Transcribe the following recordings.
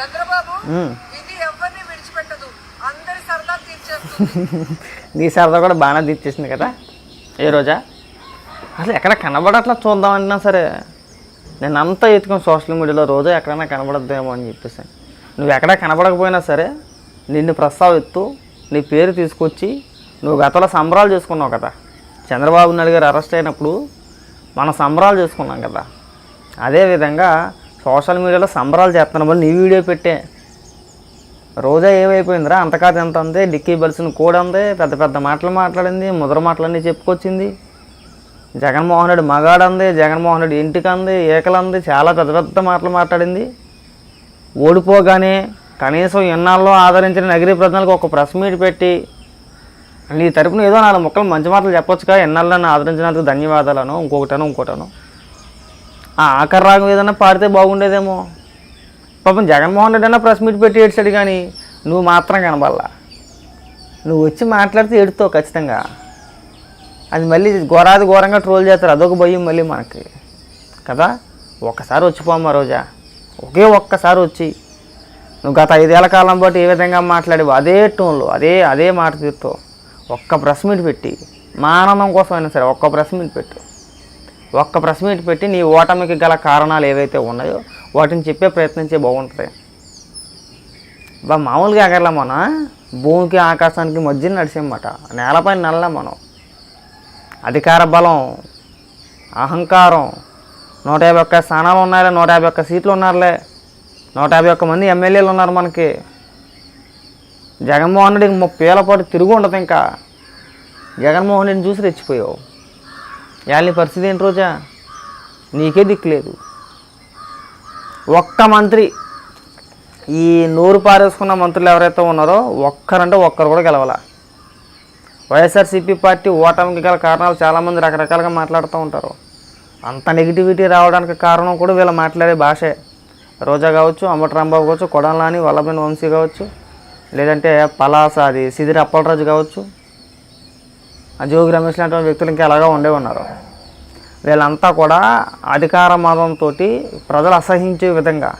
చంద్రబాబు ఉమ్. ఇది ఎవరిని విడిచిపెట్టదు? అందరి సరదా తీర్చేస్తుంది. నీ సరదా కూడా బాగానే తీర్చేసింది కదా? ఏ రోజా? అసలు ఎక్కడ కనబడట్లా చూద్దామన్నా సరే. నేను అంతా ఎత్తుకుని సోషల్ మీడియాలో రోజు ఎక్కడైనా కనబడద్దేమో అని చెప్పేసి. నువ్వు ఎక్కడ కనబడకపోయినా సరే నిన్ను ప్రస్తావిస్తూ నీ పేరు తీసుకొచ్చి నువ్వు గతంలో సంబరాలు చేసుకున్నావు కదా? చంద్రబాబు నాయుడు గారు అరెస్ట్ అయినప్పుడు మనం సంబరాలు చేసుకున్నాం కదా? అదేవిధంగా సోషల్ మీడియాలో సంబరాలు చేస్తున్నామని నీ వీడియో పెట్టే. రోజా ఏమైపోయిందిరా? అంతకాదు ఎంత అంది డిక్కీ బలిసిన కూడా ఉంది. పెద్ద పెద్ద మాటలు మాట్లాడింది ముద్ర మాటలన్నీ చెప్పుకొచ్చింది. జగన్మోహన్ రెడ్డి మగాడంది జగన్మోహన్ రెడ్డి ఇంటికి అంది ఏకలంది చాలా పెద్ద పెద్ద మాటలు మాట్లాడింది. ఓడిపోగానే కనీసం ఎన్నాళ్ళలో ఆదరించిన నగరీ ప్రజలకు ఒక ప్రెస్ మీట్ పెట్టి నీ తరపున ఏదో నాలుగు మొక్కలు మంచి మాటలు చెప్పొచ్చుగా ఎన్నాళ్ళని ఆదరించినందుకు ధన్యవాదాలను ఇంకొకటను ఇంకోటను. ఆ ఆఖరి రాగం ఏదైనా పాడితే బాగుండేదేమో. పాపం జగన్మోహన్ రెడ్డి అన్న ప్రెస్ మీట్ పెట్టి ఏడ్చాడు కానీ నువ్వు మాత్రం కనబడలా. నువ్వు వచ్చి మాట్లాడితే ఏడుతావు ఖచ్చితంగా. అది మళ్ళీ ఘోరాది ఘోరంగా ట్రోల్ చేస్తారు. అదొక భయం మళ్ళీ మనకి. కదా? ఒక్కసారి వచ్చిపోమ్మా రోజా. ఒకే ఒక్కసారి వచ్చి. నువ్వు గత ఐదేళ్ళ కాలం పాటు ఏ విధంగా మాట్లాడేవు అదే టోన్లో అదే అదే మాట తీరుతో ఒక్క ప్రెస్ మీట్ పెట్టి మా ఆనందం కోసం అయినా సరే ఒక్క ప్రెస్ మీట్ పెట్టు. ఒక్క ప్రెస్ మీట్ పెట్టి నీ ఓటమికి గల కారణాలు ఏవైతే ఉన్నాయో వాటిని చెప్పే ప్రయత్నించే బాగుంటుంది. బా మామూలుగా ఎగరలే మన. భూమికి ఆకాశానికి మధ్య నడిచేమాట నేలపై నల్ల మనం. అధికార బలం అహంకారం నూట యాభై ఒక్క స్థానాలు ఉన్నారులే నూట యాభై ఒక్క సీట్లు ఉన్నారులే. నూట యాభై ఒక్క మంది ఎమ్మెల్యేలు ఉన్నారు మనకి. జగన్మోహన్ రెడ్డికి ముప్పై ఏళ్ళ పాటు తిరుగు ఉండదు ఇంకా. జగన్మోహన్ రెడ్డిని చూసి రెచ్చిపోయావు. ఇవాళ పరిస్థితి ఏంటి రోజా? నీకే దిక్కులేదు. ఒక్క మంత్రి ఈ నోరు పారేసుకున్న మంత్రులు ఎవరైతే ఉన్నారో ఒక్కరంటే ఒక్కరు కూడా గెలవాల. వైఎస్ఆర్సీపీ పార్టీ ఓటమికి గల కారణాలు చాలామంది రకరకాలుగా మాట్లాడుతూ ఉంటారు. అంత నెగిటివిటీ రావడానికి కారణం కూడా వీళ్ళు మాట్లాడే భాషే. రోజా కావచ్చు అంబటరాంబాబు కావచ్చు కొడంలాని వల్లభైన వంశీ కావచ్చు లేదంటే పలాసాది సిదిరి అప్పలరాజు కావచ్చు జోగి రమేష్ లాంటి వ్యక్తులు ఇంకా ఎలాగా ఉండే ఉన్నారు. వీళ్ళంతా కూడా అధికార మతంతో ప్రజలు అసహించే విధంగా.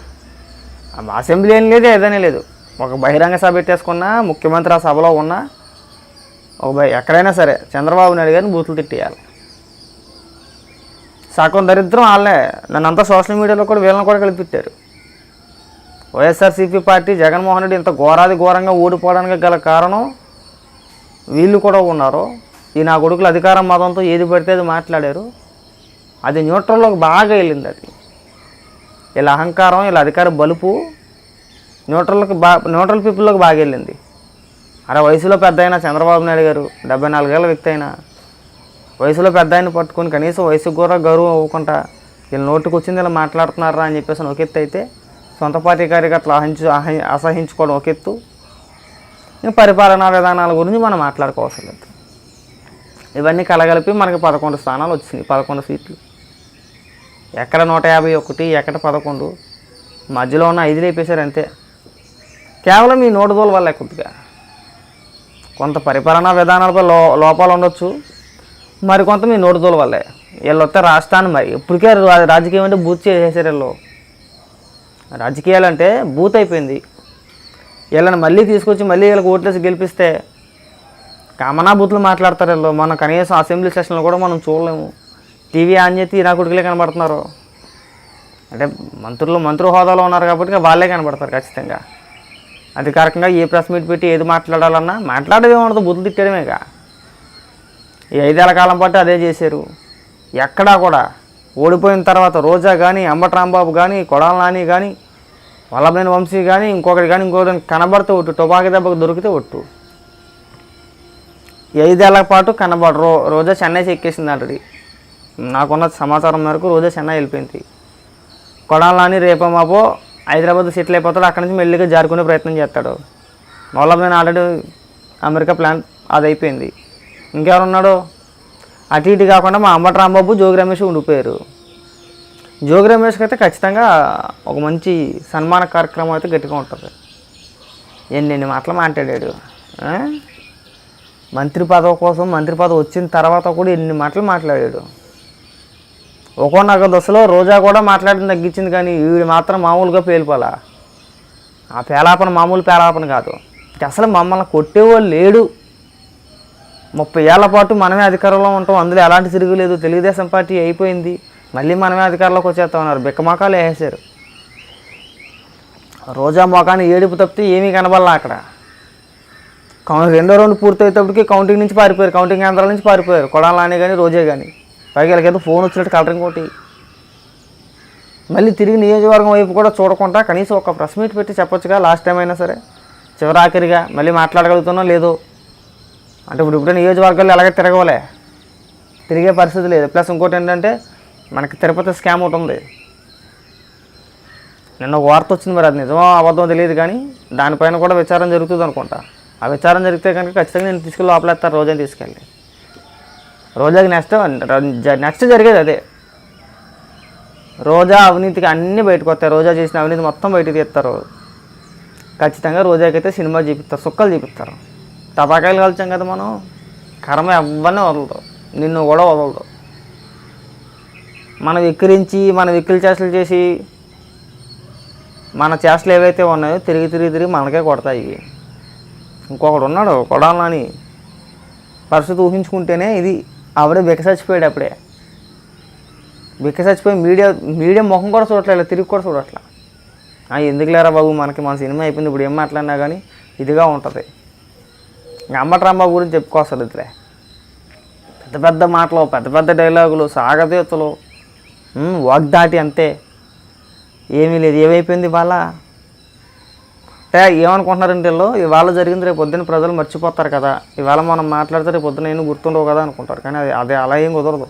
ఆ అసెంబ్లీ ఏం లేదు ఏదైనా లేదు. ఒక బహిరంగ సభ పెట్టేసుకున్నా ముఖ్యమంత్రి ఆ సభలో ఉన్నా ఒక ఎక్కడైనా సరే చంద్రబాబు నాయుడు గారిని బూతులు తిట్టేయాలి. సగం దరిద్రం వాళ్ళే నన్ను అంతా సోషల్ మీడియాలో కూడా వీళ్ళని కూడా కలిపిట్టారు వైఎస్ఆర్సీపీ పార్టీ జగన్మోహన్ రెడ్డి ఇంత ఘోరాది ఘోరంగా ఓడిపోవడానికి గల కారణం వీళ్ళు కూడా ఉన్నారు. ఈ నా కొడుకులు అధికారం మతంతో ఏది పడితే అది మాట్లాడారు. అది న్యూట్రల్లోకి బాగా వెళ్ళింది అది. వీళ్ళ అహంకారం వీళ్ళ అధికార బలుపు న్యూట్రల్కి బా న్యూట్రల్ పీపుల్లోకి బాగా వెళ్ళింది. అరే వయసులో పెద్ద అయినా చంద్రబాబు నాయుడు గారు డెబ్బై నాలుగేళ్ళ వ్యక్తి అయినా వయసులో పెద్ద ఆయన పట్టుకొని కనీసం వయసుకు కూడా గౌరవం అవ్వకుండా వీళ్ళు నోటికి వచ్చింది ఇలా మాట్లాడుతున్నారా అని చెప్పేసి ఒక ఎత్తు అయితే సొంత పార్టీ కార్యకర్తలు అహించు అసహించుకోవడం ఒక ఎత్తు. పరిపాలనా విధానాల గురించి మనం మాట్లాడుకోవాల్సి లేదు. ఇవన్నీ కలగలిపి మనకి పదకొండు స్థానాలు వచ్చినాయి పదకొండు సీట్లు. ఎక్కడ నూట యాభై ఒకటి ఎక్కడ పదకొండు. మధ్యలో ఉన్న ఐదు లేపేశారు అంతే. కేవలం ఈ నోటుదోల వల్లే కొద్దిగా. కొంత పరిపాలనా విధానాలపై లో లోపాలు ఉండొచ్చు. మరి కొంత మీ నోటుదోల వల్లే. వీళ్ళు వస్తే రాష్ట్రాన్ని మరి ఇప్పటికే రా- రాజకీయం అంటే బూత్ చేసేసారు వీళ్ళు. రాజకీయాలు అంటే బూత్ అయిపోయింది. వీళ్ళని మళ్ళీ తీసుకొచ్చి మళ్ళీ వీళ్ళకి ఓట్లేసి గెలిపిస్తే కామనా బూత్లు మాట్లాడతారు వీళ్ళు మనం కనీసం అసెంబ్లీ సెషన్లో కూడా మనం చూడలేము. టీవీ ఆన్ చేసి నా కొడుకులే కనబడుతున్నారు. అంటే మంత్రులు మంత్రి హోదాలో ఉన్నారు కాబట్టి వాళ్ళే కనబడతారు ఖచ్చితంగా. అధికారికంగా ఏ ప్రెస్ మీట్ పెట్టి ఏది మాట్లాడాలన్నా మాట్లాడేది ఉండదు బుద్ధులు తిట్టడమేగా ఈ ఐదేళ్ళ కాలం పాటు అదే చేశారు. ఎక్కడా కూడా. ఓడిపోయిన తర్వాత రోజా కానీ అంబట రాంబాబు కానీ కొడాల నాని కానీ వల్లభైన వంశీ కానీ ఇంకొకటి కానీ ఇంకొకటి కనబడితే ఒట్టు టొబాకి దెబ్బకు దొరికితే ఒట్టు. ఐదేళ్ళ పాటు కనబడ రో రోజా చెన్నై ఎక్కేసింది ఆల్రెడీ నాకున్న సమాచారం మేరకు రోజా చెన్నై వెళ్ళిపోయింది. కొడాలని రేపో మాపో హైదరాబాద్ సెటిల్ అయిపోతాడు. అక్కడి నుంచి మెల్లిగా జారుకునే ప్రయత్నం చేస్తాడు. వల్లభైన ఆల్రెడీ అమెరికా ప్లాన్ అది అయిపోయింది ఇంకెవరున్నాడు? అటు ఇటు కాకుండా మా అంబటి రాంబాబు జోగి రమేష్ ఉండిపోయారు. జోగి రమేష్కి అయితే ఖచ్చితంగా ఒక మంచి సన్మాన కార్యక్రమం అయితే గట్టిగా ఉంటుంది. ఎన్ని ఎన్ని మాటలు మాట్లాడాడు మంత్రి పదవి కోసం మంత్రి పదవి వచ్చిన తర్వాత కూడా ఎన్ని మాటలు మాట్లాడాడు? ఒక్కొక్క దశలో రోజా కూడా మాట్లాడడం తగ్గించింది కానీ వీడు మాత్రం మామూలుగా పేలిపోలా. ఆ పేలాపన మామూలు పేలాపన కాదు. అసలు మమ్మల్ని కొట్టేవాళ్ళు లేడు. ముప్పై ఏళ్ళ పాటు మనమే అధికారంలో ఉంటాం. అందులో ఎలాంటి తిరుగులేదు తెలుగుదేశం పార్టీ అయిపోయింది. మళ్ళీ మనమే అధికారంలోకి వచ్చేస్తా ఉన్నారు బిక్కమొకాలు వేసేసారు రోజా మొఖాన్ని ఏడుపు తప్పితే ఏమీ కనబడలా అక్కడ. రెండో రౌండ్ పూర్తయ్యేటప్పటికి కౌంటింగ్ నుంచి పారిపోయారు. కౌంటింగ్ కేంద్రాల నుంచి పారిపోయారు. కొడాలని కానీ రోజే కానీ పైకి వీళ్ళకైతే ఫోన్ వచ్చినట్టు కలరింగ్ ఒకటి మళ్ళీ తిరిగి నియోజకవర్గం వైపు కూడా చూడకుండా కనీసం ఒక ప్రెస్ మీట్ పెట్టి చెప్పొచ్చుగా లాస్ట్ టైం అయినా సరే. చివరాఖరిగా మళ్ళీ మాట్లాడగలుగుతున్నా లేదో. అంటే ఇప్పుడు ఇప్పుడు నియోజకవర్గాలు ఎలాగ తిరగవలే? తిరిగే పరిస్థితి లేదు. ప్లస్ ఇంకోటి ఏంటంటే మనకి తిరుపతి స్కామ్ ఒకటి ఉంది. నిన్న ఒక వార్త వచ్చింది మరి అది నిజమో అబద్ధమో తెలియదు కానీ దానిపైన కూడా విచారం జరుగుతుంది అనుకుంటా. ఆ విచారం జరిగితే కనుక ఖచ్చితంగా నేను తీసుకెళ్ళి లోపలేస్తాను రోజాని తీసుకెళ్ళి. రోజాకి నెక్స్ట్ నెక్స్ట్ జరిగేది అదే. రోజా అవినీతికి అన్నీ బయటకు వస్తాయి రోజా చేసిన అవినీతి మొత్తం బయటకు తీస్తారు. ఖచ్చితంగా రోజాకైతే సినిమా చూపిస్తారు సుక్కలు చూపిస్తారు. టపాకాయలు కాల్చాం కదా మనం. కర్మ ఎవ్వరిని వదలదు. నిన్ను కూడా వదలదు. మనం ఎక్కిరించి మనం వెక్కిలి చేష్టలు చేసి మన చేష్టలు ఏవైతే ఉన్నాయో తిరిగి తిరిగి తిరిగి మనకే కొడతాయి ఇంకొకడు ఉన్నాడు కొడాలని పరిస్థితి ఊహించుకుంటేనే ఇది ఆవిడే బిక్క చచ్చిపోయాడు అప్పుడే. బిక్క చచ్చిపోయి మీడియా మీడియా ముఖం కూడా చూడట్లేదు తిరిగి కూడా చూడట్లా. ఆ, ఎందుకు లేరా బాబు మనకి మన సినిమా అయిపోయింది ఇప్పుడు ఏం మాట్లాడినా కానీ ఇదిగా ఉంటుంది. ఇంకా అంబటి రాంబాబు గురించి చెప్పుకోవసలు ఇట్లే పెద్ద పెద్ద మాటలు పెద్ద పెద్ద డైలాగులు సాగతీతలు వాగ్దాటి అంతే. ఏమీ లేదు ఏమైపోయింది వాళ్ళ అంటే ఏమనుకుంటున్నారంటే వీళ్ళు? ఇవాళ జరిగింది రేపు పొద్దున్న ప్రజలు మర్చిపోతారు కదా. ఇవాళ మనం మాట్లాడితే రేపు పొద్దున నేను గుర్తుండవు కదా అనుకుంటారు. కానీ అది అది అలా ఏం కుదరదు.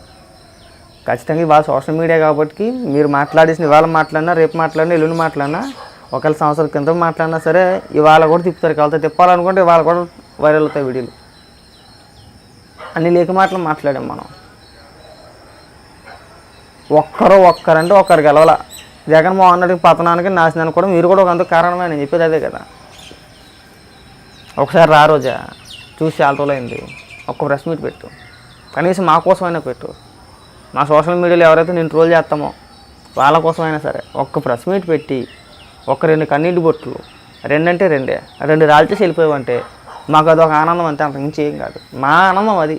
ఖచ్చితంగా ఇవాళ సోషల్ మీడియా కాబట్టి మీరు మాట్లాడేసిన ఇవాళ మాట్లాడినా రేపు మాట్లాడినా ఎల్లుండి మాట్లాడినా ఒకవేళ సంవత్సరం కింద మాట్లాడినా సరే ఇవాళ కూడా తిప్పుతారు. కావాలంటే తిప్పాలనుకుంటే ఇవాళ కూడా వైరల్ అవుతాయి వీడియోలు. అన్ని లేక మాటలు మాట్లాడాం మనం. ఒక్కరు ఒక్కరంటే ఒక్కరు గెలవలా? జగన్మోహన్ రెడ్డి పతనానికి నాశనానికి కూడా మీరు కూడా ఒక కారణమే నేను చెప్పేది అదే కదా. ఒకసారి రా రోజా చూసి చాలా రోజులైంది. ఒక్క ప్రెస్ మీట్ పెట్టు. కనీసం మా కోసమైనా పెట్టు. మా సోషల్ మీడియాలో ఎవరైతే నేను ట్రోల్ చేస్తామో వాళ్ళ కోసమైనా సరే ఒక్క ప్రెస్ మీట్ పెట్టి ఒక రెండు కన్నీటి బొట్లు రెండంటే రెండే రెండు రాల్చేసి వెళ్ళిపోయావంటే మాకు అదొక ఆనందం అంతే అంతకుమించి ఏం కాదు. మా ఆనందం అది.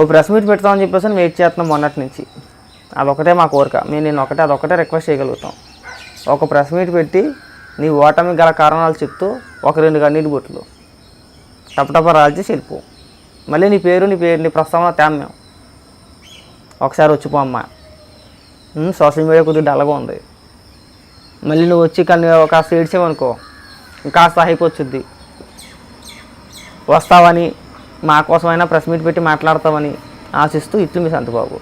ఓ ప్రెస్ మీట్ పెడతామని చెప్పేసి వెయిట్ చేస్తున్నాం మొన్నటి నుంచి. అదొకటే మా కోరిక. మేము నేను ఒకటే అదొకటే రిక్వెస్ట్ చేయగలుగుతాం. ఒక ప్రెస్ మీట్ పెట్టి నీ ఓటమి గల కారణాలు చెప్తూ ఒక రెండు కన్నీటి బొట్లు. టపటప రాల్చి వెళ్ళిపో మళ్ళీ నీ పేరు నీ పేరు నీ ప్రస్తావన తేమ్యం ఒకసారి వచ్చిపో అమ్మా. సోషల్ మీడియా కొద్దిగా డల్గా ఉంది. మళ్ళీ నువ్వు వచ్చి కానీ కాస్త ఏడ్చేమనుకో ఇంకా హైప్ వచ్చుద్ది. వస్తావని మా కోసమైనా ప్రెస్ మీట్ పెట్టి మాట్లాడతావని ఆశిస్తూ ఇట్లు మీ సంతబాబు